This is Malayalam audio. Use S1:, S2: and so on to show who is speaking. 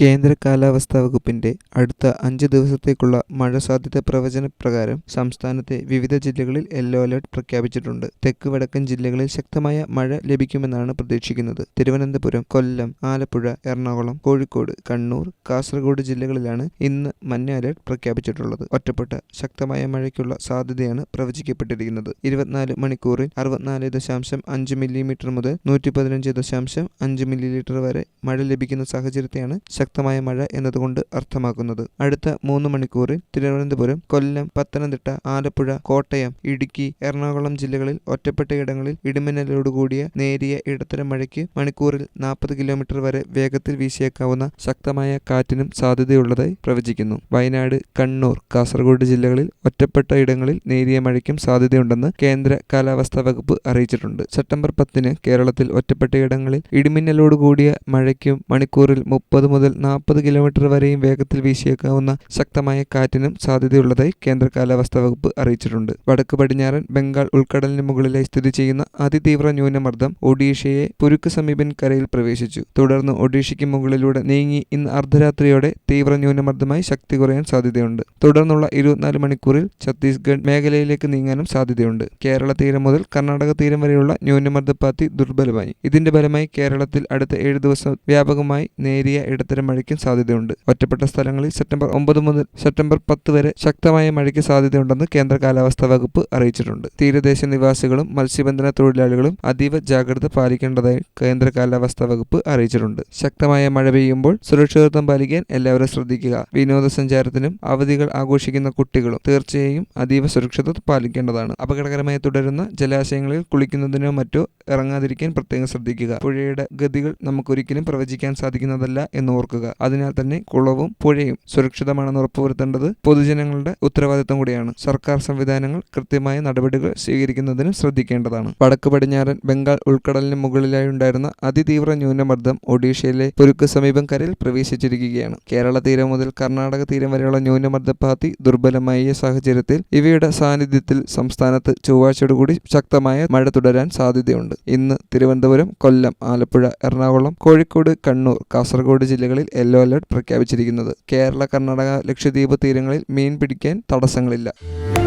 S1: കേന്ദ്ര കാലാവസ്ഥാ വകുപ്പിന്റെ അടുത്ത അഞ്ച് ദിവസത്തേക്കുള്ള മഴ സാധ്യത പ്രവചന പ്രകാരം സംസ്ഥാനത്തെ വിവിധ ജില്ലകളിൽ യെല്ലോ അലർട്ട് പ്രഖ്യാപിച്ചിട്ടുണ്ട് തെക്ക് വടക്കൻ ജില്ലകളിൽ ശക്തമായ മഴ ലഭിക്കുമെന്നാണ് പ്രതീക്ഷിക്കുന്നത് തിരുവനന്തപുരം കൊല്ലം ആലപ്പുഴ എറണാകുളം കോഴിക്കോട് കണ്ണൂർ കാസർഗോഡ് ജില്ലകളിലാണ് ഇന്ന് മഞ്ഞ അലർട്ട് പ്രഖ്യാപിച്ചിട്ടുള്ളത് ഒറ്റപ്പെട്ട ശക്തമായ മഴയ്ക്കുള്ള സാധ്യതയാണ് പ്രവചിക്കപ്പെട്ടിരിക്കുന്നത് ഇരുപത്തിനാല് മണിക്കൂറിൽ അറുപത്തിനാല് ദശാംശം അഞ്ച് മില്ലിമീറ്റർ മുതൽ നൂറ്റി പതിനഞ്ച് ദശാംശം അഞ്ച് മില്ലിലീറ്റർ വരെ മഴ ലഭിക്കുന്ന സാഹചര്യത്തെയാണ് ശക്തി ശക്തമായ മഴ എന്നതുകൊണ്ട് അർത്ഥമാക്കുന്നത് അടുത്ത മൂന്ന് മണിക്കൂറിൽ തിരുവനന്തപുരം കൊല്ലം പത്തനംതിട്ട ആലപ്പുഴ കോട്ടയം ഇടുക്കി എറണാകുളം ജില്ലകളിൽ ഒറ്റപ്പെട്ട ഇടങ്ങളിൽ ഇടിമിന്നലോടുകൂടിയ നേരിയ ഇടത്തരം മഴയ്ക്ക് മണിക്കൂറിൽ നാൽപ്പത് കിലോമീറ്റർ വരെ വേഗത്തിൽ വീശിയേക്കാവുന്ന ശക്തമായ കാറ്റിനും സാധ്യതയുള്ളതായി പ്രവചിക്കുന്നു വയനാട് കണ്ണൂർ കാസർഗോഡ് ജില്ലകളിൽ ഒറ്റപ്പെട്ട ഇടങ്ങളിൽ നേരിയ മഴയ്ക്കും സാധ്യതയുണ്ടെന്ന് കേന്ദ്ര കാലാവസ്ഥാ വകുപ്പ് അറിയിച്ചിട്ടുണ്ട് സെപ്റ്റംബർ പത്തിന് കേരളത്തിൽ ഒറ്റപ്പെട്ട ഇടങ്ങളിൽ ഇടിമിന്നലോടുകൂടിയ മഴയ്ക്കും മണിക്കൂറിൽ മുപ്പത് മുതൽ നാൽപ്പത് കിലോമീറ്റർ വരെയും വേഗത്തിൽ വീശിയേക്കാവുന്ന ശക്തമായ കാറ്റിനും സാധ്യതയുള്ളതായി കേന്ദ്ര കാലാവസ്ഥാ വകുപ്പ് അറിയിച്ചിട്ടുണ്ട് വടക്ക് പടിഞ്ഞാറൻ ബംഗാൾ ഉൾക്കടലിന് മുകളിലായി സ്ഥിതി ചെയ്യുന്ന അതിതീവ്ര ന്യൂനമർദ്ദം ഒഡീഷയെ പുരുക്ക് സമീപൻ കരയിൽ പ്രവേശിച്ചു തുടർന്ന് ഒഡീഷയ്ക്ക് മുകളിലൂടെ നീങ്ങി ഇന്ന് അർദ്ധരാത്രിയോടെ തീവ്ര ന്യൂനമർദ്ദമായി ശക്തി കുറയാൻ സാധ്യതയുണ്ട് തുടർന്നുള്ള ഇരുപത്തിനാല് മണിക്കൂറിൽ ഛത്തീസ്ഗഡ് മേഖലയിലേക്ക് നീങ്ങാനും സാധ്യതയുണ്ട് കേരള തീരം മുതൽ കർണാടക തീരം വരെയുള്ള ന്യൂനമർദ്ദപ്പാത്തി ദുർബലമായി ഇതിന്റെ ഫലമായി കേരളത്തിൽ അടുത്ത ഏഴ് ദിവസം വ്യാപകമായി നേരിയ ഇടത്തരം മഴയ്ക്കും സാധ്യതയുണ്ട് ഒറ്റപ്പെട്ട സ്ഥലങ്ങളിൽ സെപ്റ്റംബർ ഒമ്പത് മുതൽ സെപ്റ്റംബർ പത്ത് വരെ ശക്തമായ മഴയ്ക്ക് സാധ്യതയുണ്ടെന്ന് കേന്ദ്ര കാലാവസ്ഥാ വകുപ്പ് അറിയിച്ചിട്ടുണ്ട് തീരദേശ നിവാസികളും മത്സ്യബന്ധന തൊഴിലാളികളും അതീവ ജാഗ്രത പാലിക്കേണ്ടതായി കേന്ദ്ര കാലാവസ്ഥാ വകുപ്പ് അറിയിച്ചിട്ടുണ്ട് ശക്തമായ മഴ പെയ്യുമ്പോൾ സുരക്ഷിതത്വം പാലിക്കാൻ എല്ലാവരും ശ്രദ്ധിക്കുക വിനോദസഞ്ചാരത്തിനും അവധികൾ ആഘോഷിക്കുന്ന കുട്ടികളും തീർച്ചയായും അതീവ സുരക്ഷിതത്വം പാലിക്കേണ്ടതാണ് അപകടകരമായി തുടരുന്ന ജലാശയങ്ങളിൽ കുളിക്കുന്നതിനോ മറ്റോ ഇറങ്ങാതിരിക്കാൻ പ്രത്യേകം ശ്രദ്ധിക്കുക പുഴയുടെ ഗതികൾ നമുക്കൊരിക്കലും പ്രവചിക്കാൻ സാധിക്കുന്നതല്ല എന്ന് ഓർക്കുക അതിനാൽ തന്നെ കുളവും പുഴയും സുരക്ഷിതമാണെന്ന് ഉറപ്പുവരുത്തേണ്ടത് പൊതുജനങ്ങളുടെ ഉത്തരവാദിത്തം കൂടിയാണ് സർക്കാർ സംവിധാനങ്ങൾ കൃത്യമായ നടപടികൾ സ്വീകരിക്കുന്നതിനും ശ്രദ്ധിക്കേണ്ടതാണ് വടക്ക് പടിഞ്ഞാറൻ ബംഗാൾ ഉൾക്കടലിന് മുകളിലായി ഉണ്ടായിരുന്ന അതിതീവ്ര ന്യൂനമർദ്ദം ഒഡീഷയിലെ പുരുക്ക് സമീപം കരയിൽ പ്രവേശിച്ചിരിക്കുകയാണ് കേരള തീരം മുതൽ കർണാടക തീരം വരെയുള്ള ന്യൂനമർദ്ദപാത്തി ദുർബലമായ സാഹചര്യത്തിൽ ഇവയുടെ സാന്നിധ്യത്തിൽ സംസ്ഥാനത്ത് ചൊവ്വാഴ്ചയോടുകൂടി ശക്തമായ മഴ തുടരാൻ സാധ്യതയുണ്ട് ഇന്ന് തിരുവനന്തപുരം കൊല്ലം ആലപ്പുഴ എറണാകുളം കോഴിക്കോട് കണ്ണൂർ കാസർഗോഡ് ജില്ലകളിൽ യെല്ലോ അലർട്ട് പ്രഖ്യാപിച്ചിരിക്കുന്നത് കേരള കർണാടക ലക്ഷദ്വീപ് തീരങ്ങളിൽ മീൻ പിടിക്കാൻ തടസ്സങ്ങളില്ല